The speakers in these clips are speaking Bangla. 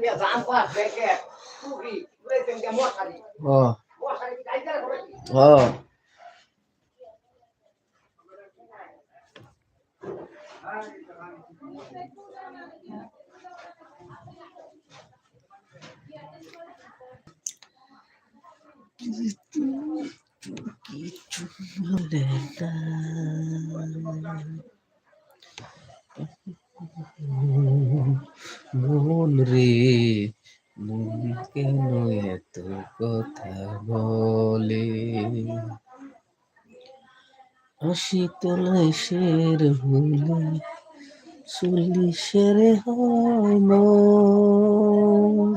bia dán মন রে মন কেন এত কথা বলে হাসি তোলায় শের হলে চল্লিশের হয় মন।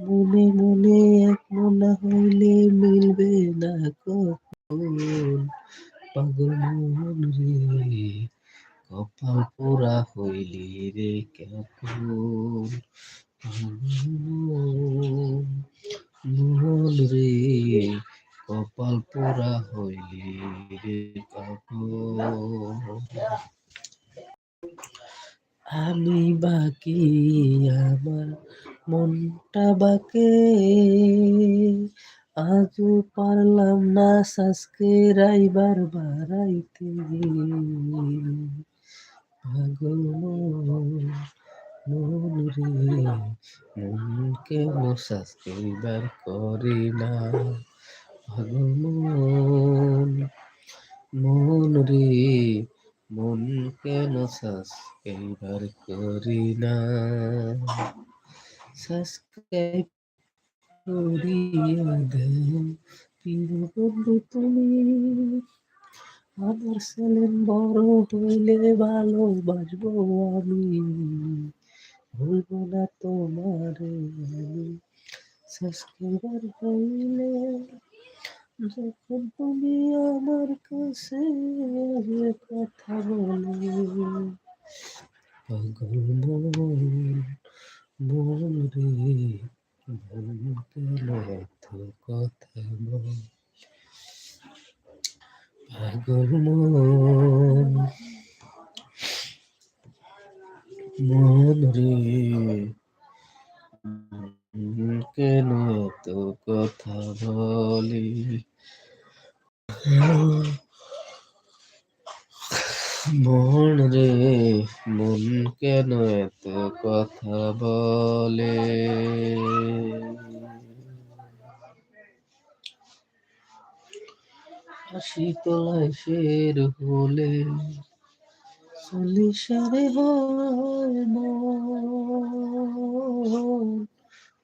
মনে এক মনে হইলে মিলবে না কখন? পাগল মন রে, কপাল পোড়া হইলি রে কেমন? মন রে, কপাল পোড়া হইলি রে কখন? আমি বাকি আমার মনটা বাকে। আজও পারলাম না সাজকে রাইবার বাড়াইতে। পাগল মন রে, মন কেন সাজকেবার করে না? পাগল মন মন রে মন কেন সাবস্ক্রাইবার করি না। সাবস্ক্রাইব করিয়া প্রিয় বন্ধু তুমি। আমার ছেলেন বড় হইলে ভালোবাসবো আমি। ভুলব না তোমারে। আমি সাবস্ক্রাইবার হইলে যখন তুমি আমার কাছে কথা বলে। পাগল মন মন রে কেন এত কথা বল। পাগল মন মন রে কেন তো কথা বলি? মন রে, মন কেন এত কথা বলে? হাসি তোলায় শের হলে চল্লিশারে হয়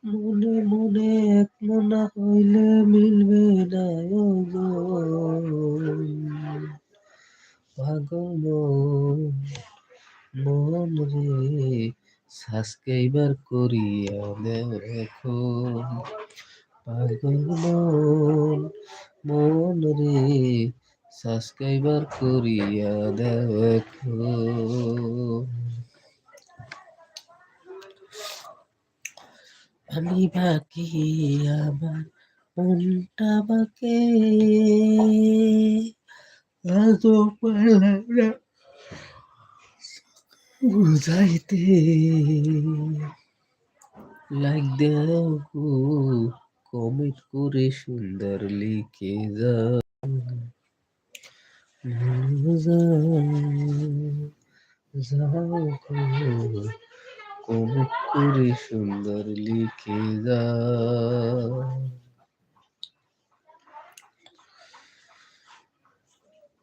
মন। মনে এক মনা হইলে মিলবে না। পাগল মন রে সাবস্ক্রাইবার করিয়া দেখো পাগল মন মন রে সাবস্ক্রাইবার করিয়া দেখো আমি বাকি আমার মনটা বাকে বুঝাইতে লাইক দাও গো কমেন্ট করে সুন্দর লিখে যাও যাও যাও করে সুন্দর লিখে যাও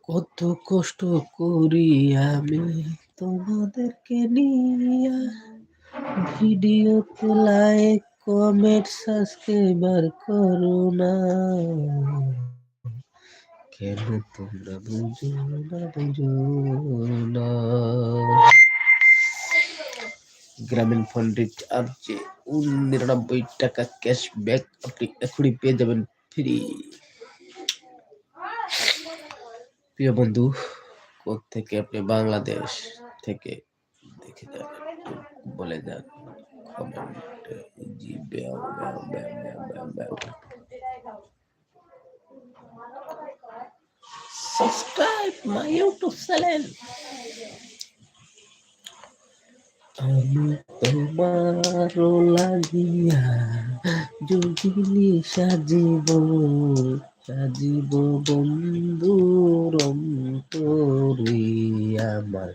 কত কষ্ট করি আমি তোমাদেরকে নিয়ে। ভিডিওতে লাইক, কমেন্ট, সাবস্ক্রাইবার করো না। কেন তোমরা বুঝো না বুঝো না? গ্রামীণ ফন্ডের চার্জে নিরানব্বই টাকা ক্যাশব্যাক আপনি এখনই পেয়ে যাবেন ফ্রি প্রিয় বন্ধু থেকে আপনি বাংলাদেশ থেকে দেখে যান বলে যান কমেন্টে জি, ব্যাও ব্যাও সাবস্ক্রাইব মাই ইউটিউব চ্যানেল আমি তোমারও লাগিয়া যোগিনী সাজিব সাজিব বন্ধুর অন্তরে আমার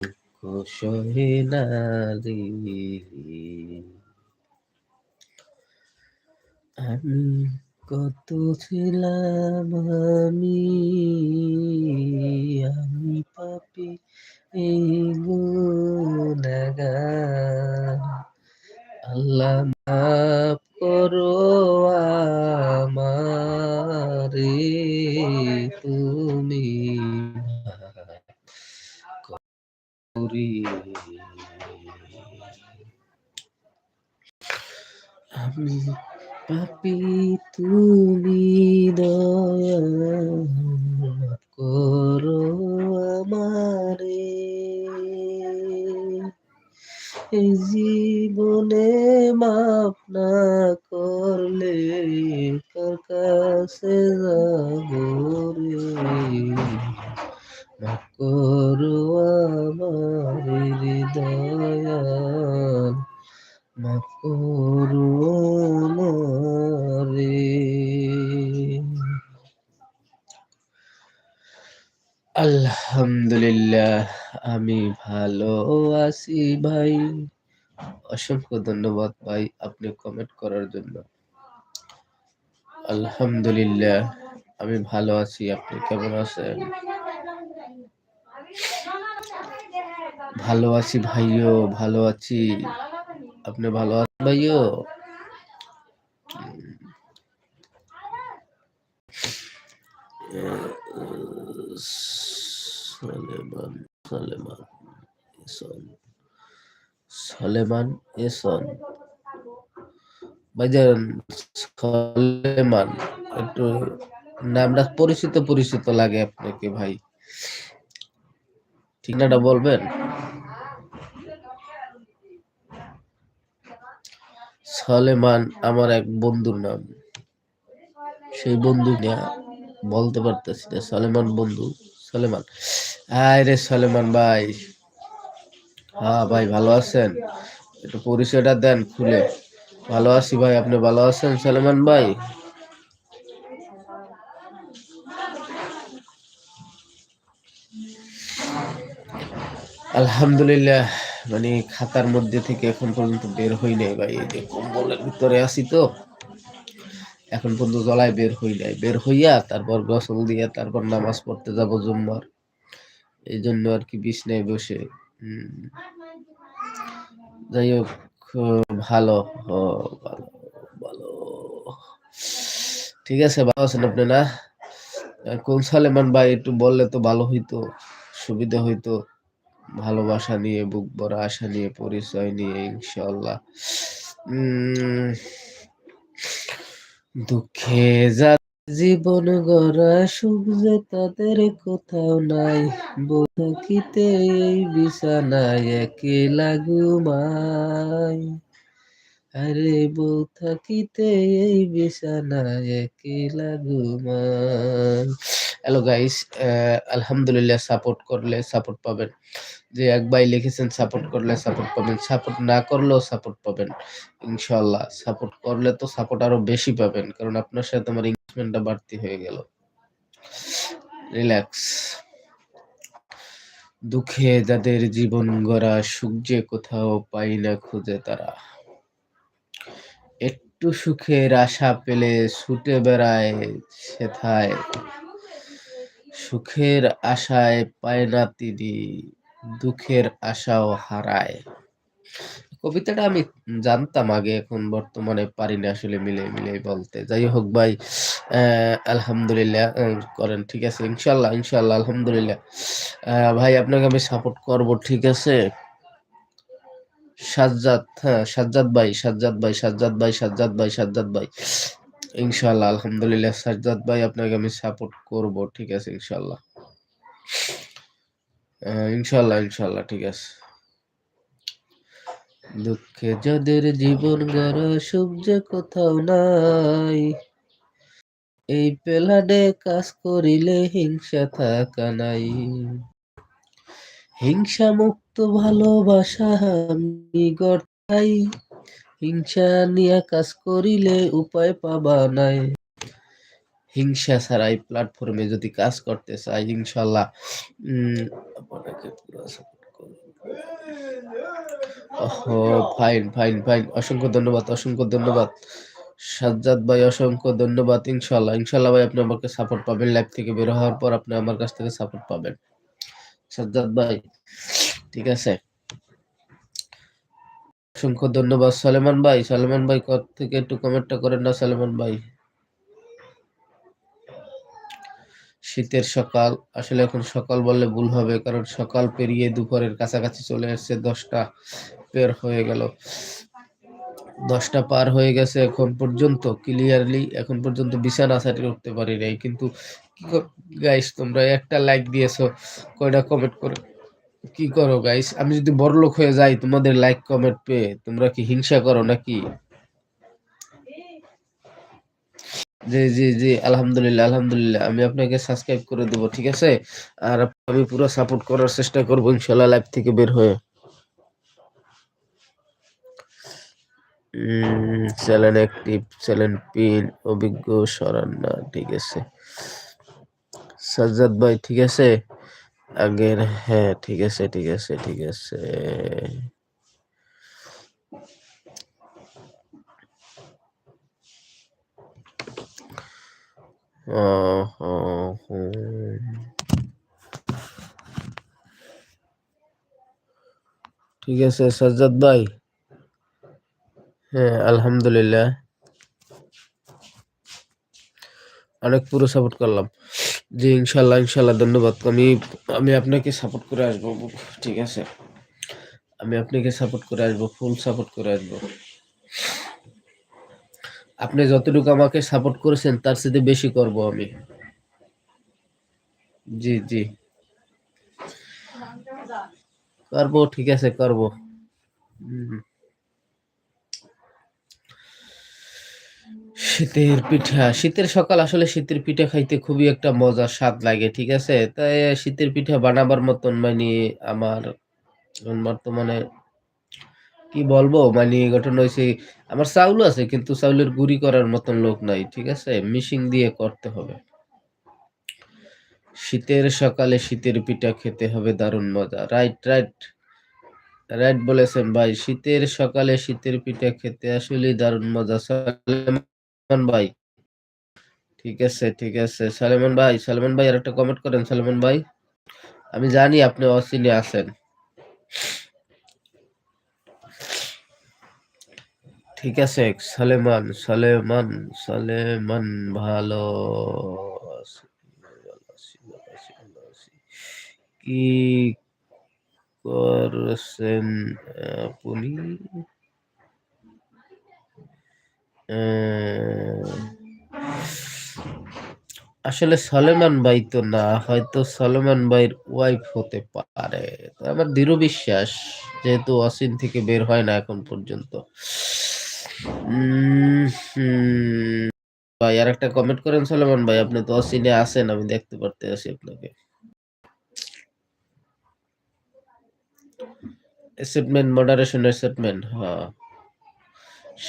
দুঃখ সহে আমি কত ছিলাম আমি আমি পাপি গুনাগার আল্লাহ মাফ করো আমারে তুমি করি আমি পাপি তুমি দয়া মাফ এই জীবনে মাপ না করলে কার কাছে যাব রে? মাফ করো আমার হৃদয়াল, মাফ করো আমারে আলহামদুলিল্লাহ। আমি ভালো আছি ভাই। অসংখ্য ধন্যবাদ ভাই আপনি কমেন্ট করার জন্য। আলহামদুলিল্লাহ, আমি ভালো আছি। আপনি কেমন আছেন? ভালো আছি ভাইও, ভালো আছি। আপনি ভালো আছেন ভাইও? সলেমান। সলেমান, এসন। সলেমান, এসন। ভাইজান সলেমান, একটু নামটা পরিচিত পরিচিত লাগে আপনাকে ভাই। ঠিকানাটা বলবেন? সলেমান আমার এক বন্ধুর নাম। সেই বন্ধু নিয়ে বলতে পারতেছি না, সলেমান বন্ধু, সলেমান। হায় রে সলেমান ভাই। হ্যাঁ ভাই, ভালো আছেন? একটু পরিচয়টা দেন খুলে। ভালো আছি ভাই, আপনি ভালো আছেন সলেমান ভাই? আলহামদুলিল্লাহ মানে খাতার মধ্যে থেকে এখন পর্যন্ত বের হই নাই ভাই, এই যে কম্বলের ভিতরে আছি তো। এখন পর্যন্ত জলায় বের হই নাই। বের হইয়া তারপর গোসল দিয়ে, তারপর নামাজ পড়তে যাব জুম্মার। এই জন্য আর কি বিছনায় বসে যাই হোক ভালো ভালো ভালো। ঠিক আছে, ভালো আছেন আপনি না? কোন সালেমান ভাই একটু বললে তো ভালো হইতো, সুবিধা হইতো। ভালোবাসা নিয়ে, বুক ভরা আশা নিয়ে, পরিচয় নিয়ে ইনশাল্লাহ দুঃখে যা জীবন গড়া সুখ যে তাদের কোথাও নাই। বোধাকিতে এই বিছানায় একে লাগুমাই আরে বউ থাকিতে এই বিছানায় একে লাগুমায় হ্যালো গাইস আলহামদুলিল্লাহ সাপোর্ট করলে সাপোর্ট পাবেন। যে এক ভাই লিখেছেন সাপোর্ট করলে সাপোর্ট পাবেন। সাপোর্ট না করলেও সাপোর্ট পাবেন। ইনশাল্লাহ সাপোর্ট করলে তো সাপোর্ট আরও বেশি পাবেন। কারণ আপনার সাথে আমার ইনভেস্টমেন্টটা বাড়তি হয়ে গেল। রিল্যাক্স দুঃখে যাদের জীবন গড়া সুখ যে কোথাও পাই না খুঁজে তারা। একটু সুখের আশা পেলে ছুটে বেড়ায় সেথায়। সুখের আশায় পায় না তিনি, দুঃখের আশাও হারায়। কবিতাটা আমি জানতাম আগে, এখন বর্তমানে পারি না আসলে মিলে মিলে বলতে। যাই হোক ভাই আলহামদুলিল্লাহ করেন, ঠিক আছে? ইনশাল্লাহ ইনশাল্লাহ, আলহামদুলিল্লাহ। ভাই, আপনাকে আমি সাপোর্ট করব, ঠিক আছে? সাজ্জাদ হ্যাঁ সাজ্জাদ ভাই সাজ্জাদ ভাই সাজ্জাদ ভাই সাজ্জাদ ভাই সাজ্জাদ ভাই। ইনশাল্লাহ আলহামদুলিল্লাহ। সাজ্জাদ ভাই, আপনাকে আমি সাপোর্ট করব, ঠিক আছে ইনশাল্লাহ ইনশাল্লাহ ইনশাল্লাহ ঠিক আছে। দুঃখে যাদের জীবন গড়া যে কোথাও নাই। এই পেলাডে কাজ করিলে হিংসা থাকা নাই। হিংসা মুক্ত ভালোবাসা আমি গড়াই হিংসা নিয়ে কাজ করিলে উপায় পাবা নাই। হিংসা ছাড়া এই প্ল্যাটফর্মে যদি কাজ করতে চাই ইনশাল্লাহ ফাইন ফাইন ফাইন অসংখ্য ধন্যবাদ অসংখ্য ধন্যবাদ। সাজ্জাদ ভাই, অসংখ্য ধন্যবাদ ইনশাল্লাহ ইনশাল্লাহ ভাই, আপনি আমাকে সাপোর্ট পাবেন। লাইভ থেকে বের হওয়ার পর আপনি আমার কাছ থেকে সাপোর্ট পাবেন। সাজ্জাদ ভাই, ঠিক আছে? অসংখ্য ধন্যবাদ। সলেমান ভাই সলেমান ভাই কত থেকে একটু কমেন্টটা করেন না, সলেমান ভাই। শীতের সকাল, আসলে এখন সকাল বললে ভুল হবে, কারণ সকাল পেরিয়ে দুপুরের কাছাকাছি চলে এসেছে, দশটা পের হয়ে গেল। দশটা পার হয়ে গেছে এখন পর্যন্ত ক্লিয়ারলি এখন পর্যন্ত বিছানা সাইডে উঠতে পারি নাই। কিন্তু কি গাইস তোমরা একটা লাইক দিয়েছ, কয়টা কমেন্ট করে কি করো গাইস আমি যদি বড়লোক হয়ে যাই, তোমাদের লাইক কমেন্ট পেয়ে তোমরা কি হিংসা করো নাকি? জি জি জি, আলহামদুলিল্লাহ আলহামদুলিল্লাহ। আমি আপনাকে সাবস্ক্রাইব করে দেবো, ঠিক আছে? আর আমি পুরো সাপোর্ট করার চেষ্টা করব ইনশাল্লাহ লাইভ থেকে বের হয়ে। চ্যানেল অ্যাক্টিভ চ্যানেল পিন অভিজ্ঞ সরান্না ঠিক আছে। সাজ্জাদ ভাই, ঠিক আছে? আগের হ্যাঁ ঠিক আছে ঠিক আছে ঠিক আছে আহ, হুম, হুম। ঠিক আছে সাজ্জাদ ভাই হ্যাঁ আলহামদুলিল্লাহ অনেক পুরো সাপোর্ট করলাম জি, ইনশাল্লাহ ইনশাল্লাহ, ধন্যবাদ। আমি আমি আপনাকে সাপোর্ট করে আসব, ঠিক আছে? আমি আপনাকে সাপোর্ট করে আসব ফুল সাপোর্ট করে আসব। আপনি যতটুকু আমাকে সাপোর্ট করেছেন, তার সাথে বেশি করব আমি। জি জি। করব, ঠিক আছে, করব। হুম। শীতের পিঠা। শীতের সকাল আসলে শীতের পিঠা খাইতে খুবই একটা মজার স্বাদ লাগে, ঠিক আছে? তাই শীতের পিঠা বানাবার মতন মানে আমার বর্তমানে কি বলব? মানে ঘটনা হয়েছে আমার চাউল আছে, কিন্তু চাউলের গুঁড়ি করার মতন লোক নাই, ঠিক আছে? মিশিং দিয়ে করতে হবে। শীতের সকালে শীতের পিঠা খেতে হবে দারুণ মজা। রাইট রাইট রাইট বলেছেন ভাই। শীতের সকালে শীতের পিঠা খেতে আসলেই দারুণ মজা। সালেমান ভাই। ঠিক আছে ঠিক আছে। সালেমান ভাই সালেমান ভাই আর একটা কমেন্ট করেন, সালেমান ভাই। আমি জানি আপনি অচিনে আছেন। ঠিক আছে, সালেমান সালেমান সালেমান ভালো। কি করছেন আপনি? আসলে সলেমান ভাই তো না, হয়তো সলেমান ভাইয়ের ওয়াইফ হতে পারে। আমার দৃঢ় বিশ্বাস, যেহেতু অসীম থেকে বের হয় না এখন পর্যন্ত। ভাই আর একটা কমেন্ট করেন সলেমান ভাই, আপনি তো অসিনে আছেন, আমি দেখতে পারতে আছি আপনাকে। অ্যাসেটমেন্ট মডারেশন অ্যাসেটমেন্ট হ্যাঁ।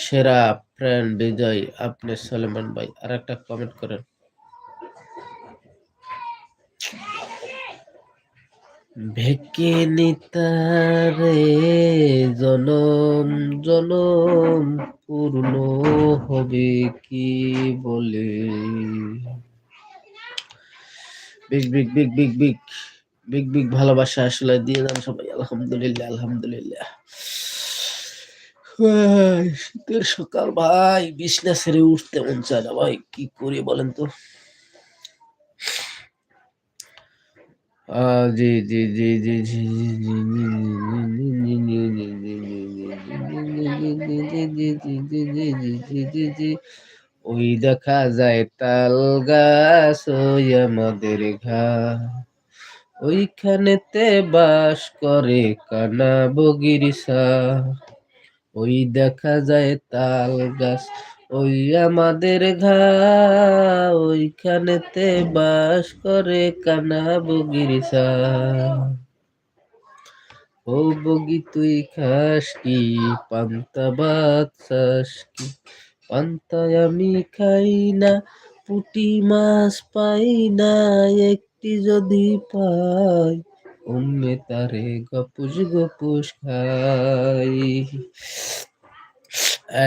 সেরা ফ্রেন্ড বিজয়, আপনি সলেমান ভাই। আর একটা কমেন্ট করেন। ভেকে নিতারে জনম জনম পূর্ণ হবে কি বলে? Big big big big big big big ভালোবাসা আসলে দিয়ে যান সবাই। আলহামদুলিল্লাহ আলহামদুলিল্লাহ। শীতের সকাল ভাই বিছনা ছেড়ে উঠতে মন চায় না ভাই কি করি বলেন তো আহ, জি জি জি জি জি জি জি জি ওই দেখা যায় তাল গাছ ওই আমাদের ঘা ওইখানেতে বাস করে কানা বগিরিসা ওই দেখা যায় তাল গাছ, ওই আমাদের ঘা ওইখানেতে বাস করে কানা বগিরিসা ও বগি, তুই খাস কি? পান্তা ভাত চাস কি? পান্তায় আমি খাই না, পুটি মাছ পাই না, একটি যদি পাই অমনে তারে গপুস গপুস খাই।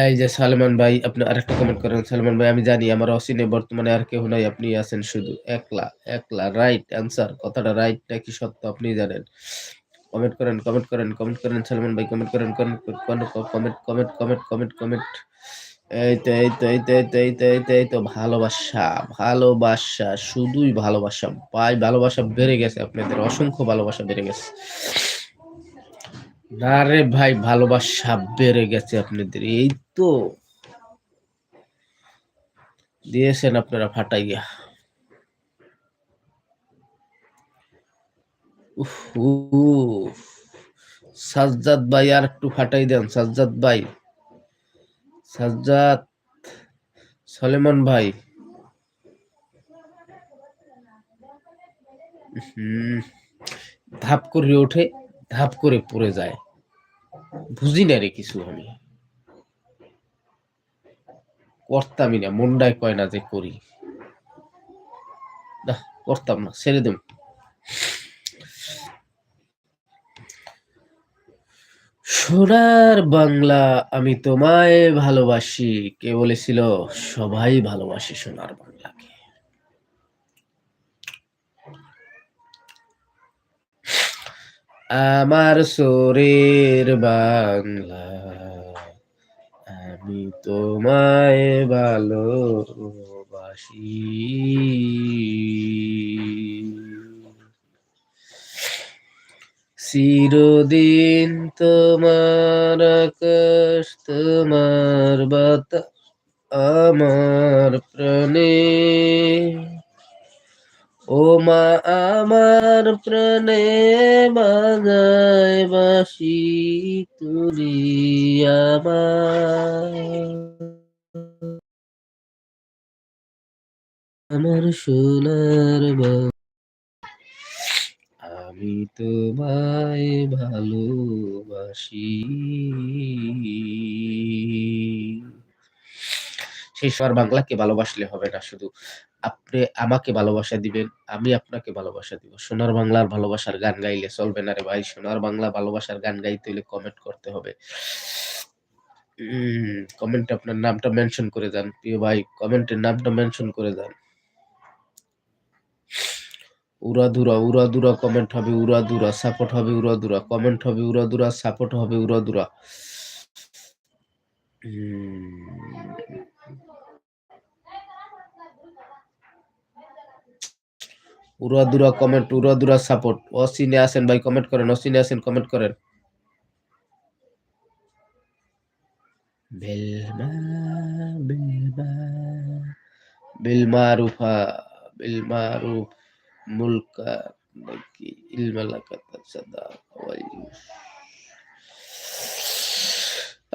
এই যে সালমান ভাই, আপনি আরেকটা কমেন্ট করেন। সালমান ভাই, আমি জানি আমার অসিনে বর্তমানে আর কেউ নাই আপনি আছেন শুধু একলা একলা রাইট অ্যান্সার কথাটা রাইটটা কি সত্য আপনি জানেন। কমেন্ট করেন কমেন্ট করেন কমেন্ট করেন, সালমান ভাই কমেন্ট করেন comment comment comment comment comment comment এই তো এই তো এই তো এই তো এই তো এই তো এই তো, ভালোবাসা ভালোবাসা, শুধুই ভালোবাসা। ভাই, ভালোবাসা বেড়ে গেছে আপনাদের, অসংখ্য ভালোবাসা বেড়ে গেছে। না রে ভাই, ভালোবাসা বেড়ে গেছে আপনাদের, এই তো। দিয়েছেন আপনারা ফাটাইয়া। সাজ্জাদ ভাই, আর একটু ফাটাই দেন, সাজ্জাদ ভাই। সাজ্জাদ সলেমান ভাই। ধাপ করে ওঠে, ধাপ করে পড়ে যায়। বুঝি না রে কিছু আমি। করতামই না, মনটাই কয় না যে করি। না, করতাম না, ছেড়ে দেব। সোনার বাংলা আমি তোমায় ভালোবাসি। কে বলেছিল? সবাই ভালোবাসে সোনার বাংলাকে। আমার সোরের বাংলা আমি তোমায় ভালোবাসি। চিরদিন তোমার আকাশ, তোমার বাতা, আমার প্রাণে। ও মা, আমার প্রাণে বাজায় বাসি তুলি আমার। আমার সোনার বা- আমি তোমায় ভালোবাসি। সেই সোনার বাংলাকে ভালোবাসলে হবে না, শুধু আপনি আমাকে ভালোবাসা দিবেন, আমি আপনাকে ভালোবাসা দিব। সোনার বাংলার ভালোবাসার গান গাইলে চলবে না রে ভাই, সোনার বাংলা ভালোবাসার গান গাইতে হলে কমেন্ট করতে হবে। কমেন্টে আপনার নামটা মেনশন করে যান প্রিয় ভাই কমেন্টের নামটা মেনশন করে যান উড়াধুরা উড়াধুরা কমেন্ট হবে উড়াধুরা সাপোর্ট হবে উড়াধুরা কমেন্ট হবে উড়াধুরা সাপোর্ট হবে উড়াধুরা উড়াধুরা কমেন্ট উড়াধুরা সাপোর্ট অসিনে আসেন ভাই কমেন্ট করেন অসিনে আসেন কমেন্ট করেন। বিলমা বিলমা বিলমারুফা বিলমারুফ মুলকা নাকি ইলমালাকাত সাদা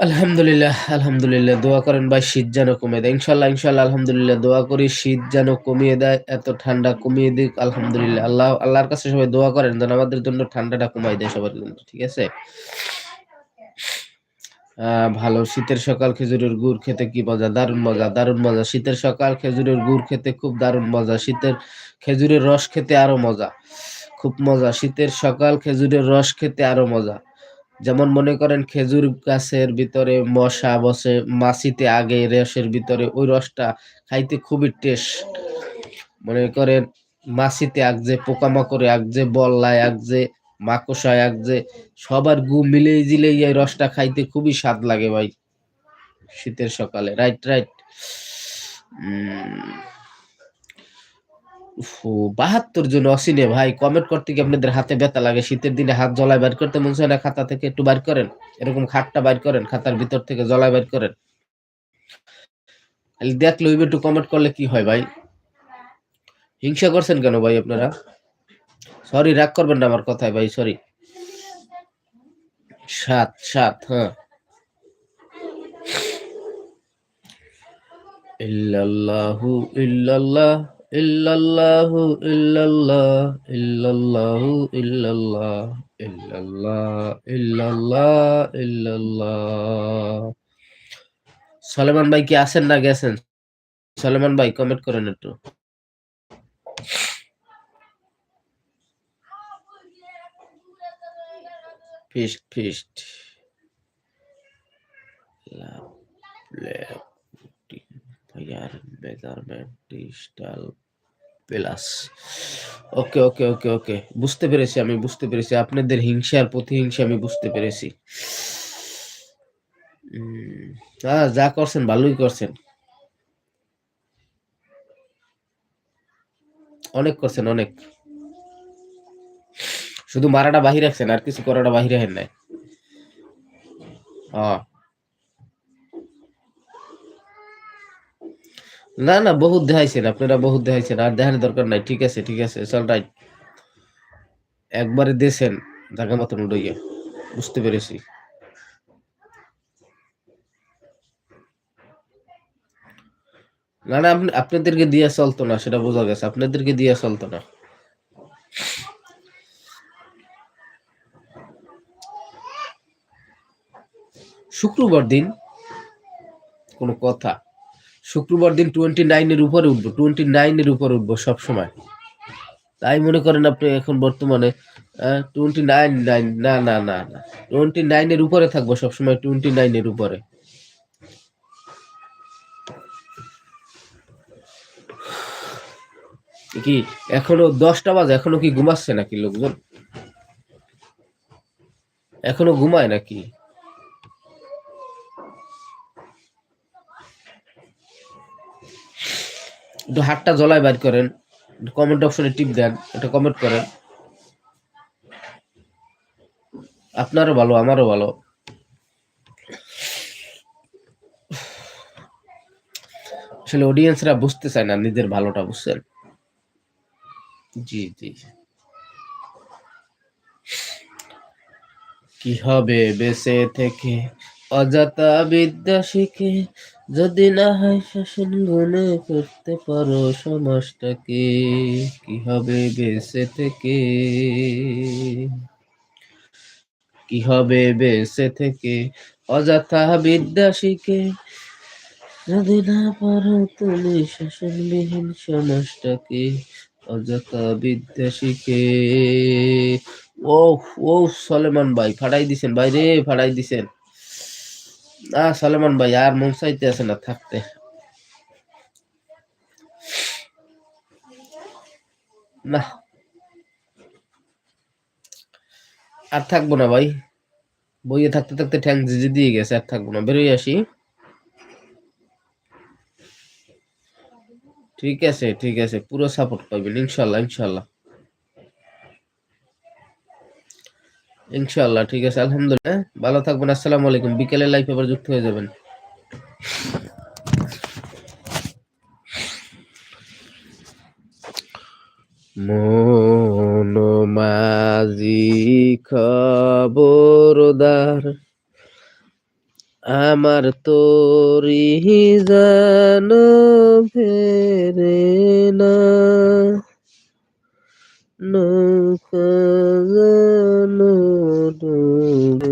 আলহামদুলিল্লাহ আলহামদুলিল্লাহ দোয়া করেন ভাই শীত যেন কমে দেয় ইনশাল্লাহ ইনশাল্লাহ আলহামদুলিল্লাহ দোয়া করি শীত যেন কমিয়ে দেয় এত ঠান্ডা কমিয়ে দিক আলহামদুলিল্লাহ আল্লাহ আল্লাহর কাছে সবাই দোয়া করেন যেন আমাদের জন্য ঠান্ডাটা কমাই দেয় সবার জন্য, ঠিক আছে? ভালো, শীতের সকাল খেজুরের গুড় খেতে কি মজা? দারুণ মজা দারুণ মজা। শীতের সকাল খেজুরের গুড় খেতে খুব দারুণ মজা। শীতের খেজুরের রস খেতে আরও মজা। খুব মজা। শীতের সকাল খেজুরের রস খেতে আরও মজা। যেমন মনে করেন খেজুর গাছের ভিতরে মশা বসে, মাছিতে আগে রসের ভিতরে ওই রসটা খাইতে খুবই টেস্ট মনে করেন মাছিতে আগ যে পোকামাকড়ে, আগ যে বল্লায়, আগ যে মাকড়সায় আগ যে সবার গু মিলেই জিলেই এই রসটা খাইতে খুবই স্বাদ লাগে ভাই। শীতের সকালে। রাইট রাইট বাহাত্তর জন অসিনে ভাই কমেন্ট করতে কি আপনাদের হাতে ব্যথা লাগে, শীতের দিনে হাত জলায় বের করতে মন চায় না, খাতা থেকে একটু বাইর করেন। এরকম খাটটা বাইর করেন, খাতার ভিতর থেকে জলায় বের করেন। খালি দেখলে ওই একটু কমেন্ট করলে কি হয় ভাই? হিংসা করছেন কেন ভাই আপনারা? সরি রাগ করবেন না আমার কথায় ভাই সরি সাত সাত হ্যাঁ। ইল্লাল্লাহু, ইল্লাল্লাহ। ইল্লাল্লাহু ইল্লাল্লাহ ইল্লাল্লাহু ইল্লাল্লাহ ইল্লাল্লাহ ইল্লাল্লাহ ইল্লাল্লাহ। সলেমান ভাই কি আছেন না গেছেন? সলেমান ভাই কমেন্ট করেন একটু। Fist fist measurement digital plus. Okay okay okay okay. বুঝতে পেরেছি আমি, বুঝতে পেরেছি। আপনাদের হিংসার প্রতিহিংসা আমি বুঝতে পেরেছি। হ্যাঁ যা করছেন, ভালোই করছেন। অনেক করছেন, অনেক। শুধু মারাটা বাহির রাখছেন, আর কিছু করাটা বাহিরে হেন নাই। হ্যাঁ না না, বহুত দেখাইছেন, আপনারা বহুত দেখাইছেন, আর দেখানোর দরকার নাই, ঠিক আছে ঠিক আছে, চল, রাইট। একবারে দেশেন জায়গা মতন উড়াইয়া বুঝতে পেরেছি। না না, আপনি, আপনাদেরকে দিয়ে চলতো না, সেটা বোঝা গেছে, আপনাদেরকে দিয়ে চলতো না। শুক্রবার দিন, কোনো কথা। শুক্রবার দিন টোয়েন্টি নাইনের উপরে উঠবো টোয়েন্টি নাইনের উপরে উঠবো সবসময়। তাই মনে করেন আপনি এখন বর্তমানে টোয়েন্টি নাইন নাইন না না না না টোয়েন্টি নাইনের উপরে থাকব সবসময় টোয়েন্টি নাইনের উপরে। কি, এখনও দশটা বাজে, এখনও কি ঘুমাচ্ছে নাকি লোকজন? এখনও ঘুমায় নাকি? একটু হাতটা জলায় বাইর করেন কমেন্ট অপশনে টিপ দেন এটা কমেন্ট করেন। আপনারও ভালো, আমারও ভালো। আসলে অডিয়েন্সরা বুঝতে চায় না নিজের ভালোটা, বুঝছেন? জি জি। কি হবে বেঁচে থেকে? অযথা বিদ্যা শিখে যদি না হয় শাসন গুনে করতে পারো সমাজটাকে। কি হবে বেঁচে থেকে? কি হবে বেঁচে থেকে? অযথা বিদ্যা শিখে যদি না পারো তুমি শাসনবিহীন সমাজটাকে। অযথা বিদ্যা শিখে। ও ও সলেমান ভাই ফাড়াই দিছেন ভাই রে ফাড়াই দিছেন। না সলেমান ভাই, আর মন চাইতে আছে না থাকতে। না। আর থাকব না ভাই। বইয়ে থাকতে থাকতে ঠ্যাং জিজি দিয়ে গেছে, আর থাকব না। বেরোই আসি। ঠিক আছে ঠিক আছে। পুরো সাপোর্ট পাইবেন, ইনশাল্লাহ ইনশাল্লাহ। ইনশাল্লাহ ঠিক আছে, আলহামদুলিল্লাহ। ভালো থাকবেন, আসসালামু আলাইকুম। বিকেলে লাইফ আবার যুক্ত হয়ে যাবেন। মন মাঝি খবরদার, আমার তোরি জান ফেরে না, নৌকা do